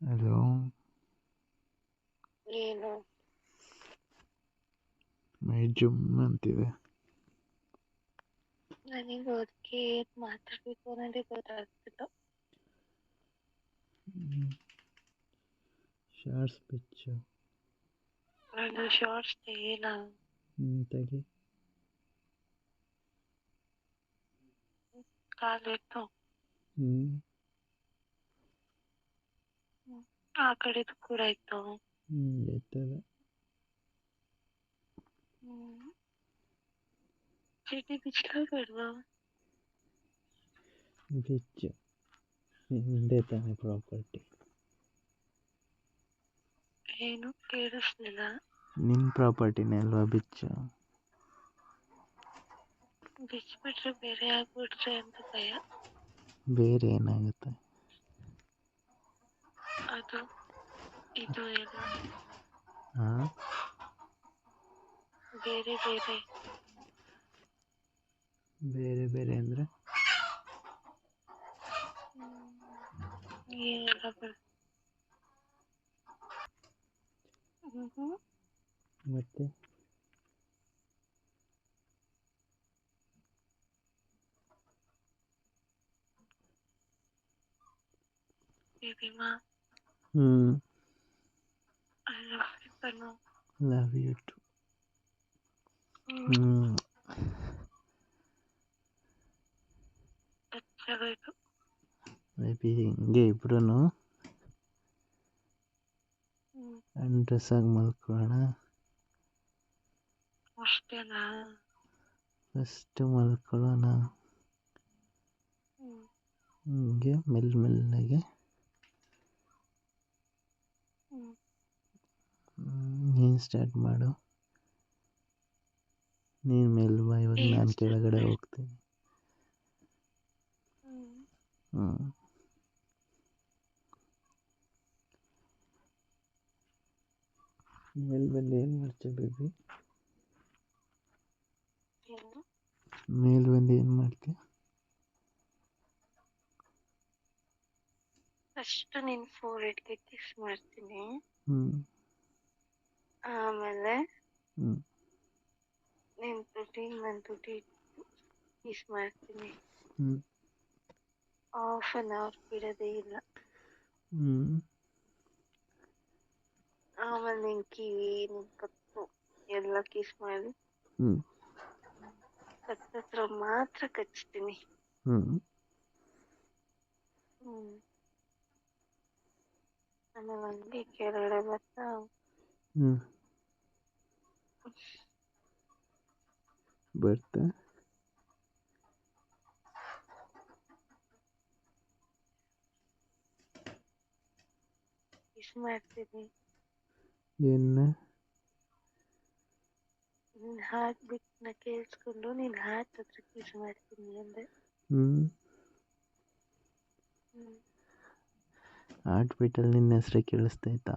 Hello ಏನು ಮೈ ಜುಮ್ ಅಂತಿದೆ ನನಗೆ ಅದಕ್ಕೆ ಏನು ಮಾತಾಡಬೇಕು ಅನ್ನೋದೇ ಗೊತ್ತಾಗ್ತಿಲ್ಲ ಶಾರ್ಟ್ಸ್ ಪಿಚ್ಚು ನಾನು ಶಾರ್ಟ್ಸ್ ತೆಗಿಲ್ಲ ಹ್ಞೂ ತೆಗಿ ಕಾಲಿಟ್ಟು ಹ್ಞೂ ಆ ಕಡೆದು ಕೂಡ ಇತ್ತು ಇರ್ತದೆ ಎತ್ತದೆ ಚೀಟಿ ಬಿಚ್ಚಲೇಬೇಡ್ವಾ ಬಿಚ್ಚು ನಿಂದೇ ತಾನೇ ಪ್ರಾಪರ್ಟಿ ಏನು ಕೇಳಿಸ್ಲಿಲ್ಲ ನಿಮ್ಮ ಪ್ರಾಪರ್ಟಿನೇ ಅಲ್ವಾ ಬಿಚ್ಚು ಬಿಚ್ಚಿಬಿಟ್ರೆ ಬೇರೆ ಆಗ್ಬಿಟ್ರೆ ಅಂತ ಭಯ ಬೇರೆ ಏನಾಗುತ್ತೆ ಅದು ಇದು ಎಲ್ಲ ಹಾಂ ಬೇರೆ ಬೇರೆ ಬೇರೆ ಬೇರೆ ಅಂದರೆ ಏನೆಲ್ಲ ಬೇಡ ಹ್ಞೂ ಮತ್ತೆ ಬೇಬಿಮಾ ಹ್ಞೂ ಲವ್ ಯು ಟು ಹ್ಮ್. ಹ್ಞೂ ಹೆಚ್ಚಾಗೋಯ್ತು ಮೇಬಿ ಹಿಂಗೆ ಇಬ್ರು ಅಂಡ್ರೆಸ್ ಆಗಿ ಮಲ್ಕೊಳ್ಳೋಣ. ಅಷ್ಟೇನಾ? ಫಸ್ಟ್ ಮಲ್ಕೊಳ್ಳೋಣ. ಹಿಂಗೆ ಮೆಲ್ಲ ಮೆಲ್ಲಗೆ ಹ್ಞೂ ನೀನು ಸ್ಟಾರ್ಟ್ ಮಾಡು. ನೀನು ಮೇಲೆ ಬಾ ಇವಾಗ ನಾನು ಕೆಳಗಡೆ ಹೋಗ್ತೀನಿ. ಹ್ಞೂ ಮೇಲೆ ಬಂದು ಏನು ಮಾಡ್ತೀಯ ಬೇಬಿ ಮೇಲೆ ಬಂದು ಏನು ಮಾಡ್ತೀಯ? ಫಸ್ಟ್ ನಿನ್ನ ಫೋರ್ಹೆಡ್ಗೆ ಕಿಸ್ ಮಾಡ್ತೀನಿ. ಹ್ಞೂ ಆಮೇಲೆ ಹ್ಮ್. ನಿನ್ನ ತುಟಿ ನನ್ನ ತುಟಿ ಕಿಸ್ ಮಾಡ್ತೀನಿ. ಹ್ಮ್. ಹಾಫ್ ಆನ್ ಅವರ್ ಬಿಡೋದೇ ಇಲ್ಲ. ಹ್ಮ್. ಆಮೇಲೆ ನಿನ್ ಕಿವಿ ನಿನ್ ಕತ್ತು ಎಲ್ಲ ಕಿಸ್ ಮಾಡಿ ಕತ್ತತ್ರ ಮಾತ್ರ ಕಚ್ತೀನಿ. ಹ್ಮ್. ಹ್ಮ್. ಆಮೇಲೆ ಹಂಗೆ ಕೆಳಗಡೆ ಬರ್ತಾ ಹ್ಞೂ ಬರ್ತಾ ಕಿಸ್ ಮಾಡ್ತೀನಿ ಏನ ನಿನ್ನ ಹಾರ್ಟ್ನ ಕೇಳಿಸ್ಕೊಂಡು ನೀನ್ ಹಾರ್ಟ್ ಹತ್ರ ವಿಶ್ ಮಾಡ್ತೀನಿ ಅಂದೆ ಹ್ಮ್ ಹಾರ್ಟ್ ಬೀಟಲ್ಲಿ ನಿನ್ನ ಕೇಳಿಸ್ತಾ ಕೇಳಿಸ್ತೈತಾ